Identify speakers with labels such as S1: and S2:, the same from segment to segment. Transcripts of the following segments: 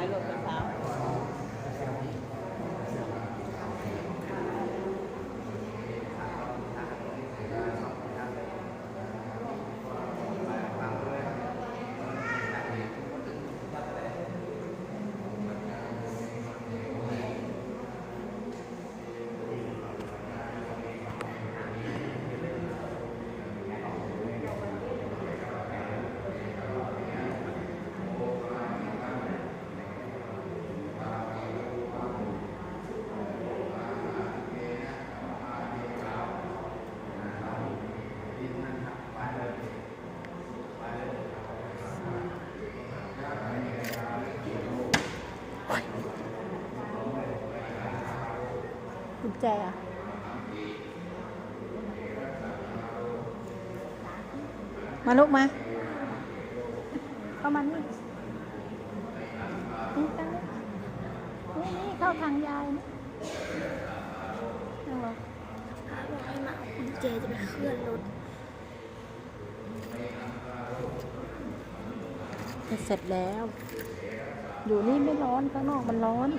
S1: เป็นเช้าไปรถเป็นเช้า
S2: กุญ แจอะมาลูกมาเข้ามานี่นี่ตั้งนี่นี่นี่เข้าทางยายนี่นั่งลง
S3: บอกให้มาเอากุญแจจะไปเคลื่อนรถ
S2: เสร็จแล้ว อยู่นี่ไม่ร้อนข้างนอกมันร้อน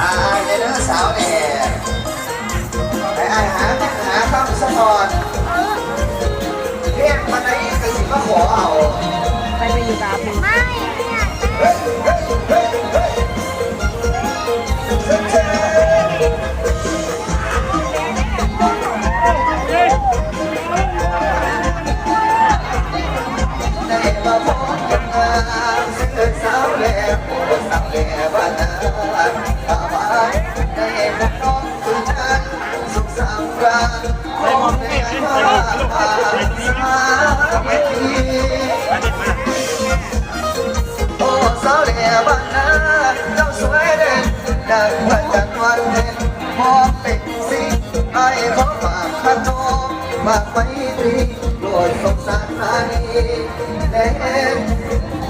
S3: อ่าเดี๋ย
S4: วเด้อสาวเนี่ยไปอ่านหาหาคำสะพอนเรียกมันไหนก็สิมาขอเอา
S2: ไปไปอยู่กับอาปู
S3: ไม่เนี่ย
S4: เฮ้ยเฮ้ยเฮ้ยเฮ้ยเฮ้ยได้มาพบกันสาวแหล่ส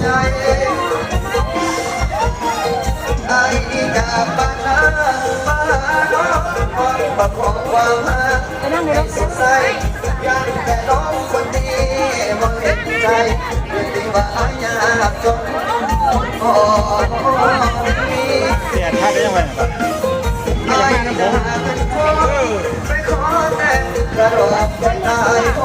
S4: ใจไอ้จากบ้านนามาหาน้องความประคองความหา
S2: ไปนั่งให้
S4: สดใสยังแต่น้องคนดีมองเห็นใจเรื่องที่ว่าอยากจนโอ้
S5: เสียท่าได้ยังไง
S4: ไม่อยาเป็นคนไปขอแต่กระโดดไปตายโค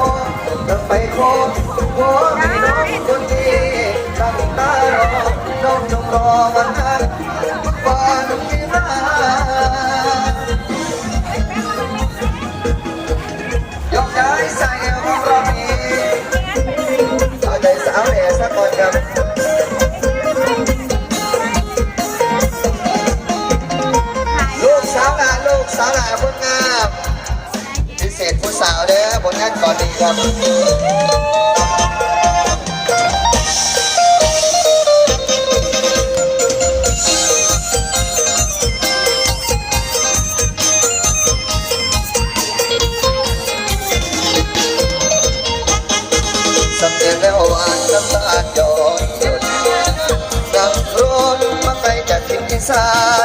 S4: เศษผู้สาวเด้อผลงานก่อนดีครับสำเร็จแล้วหวานน้ำตาลย้อยหยดนั่งรถมาไกลจากทิศอีสาน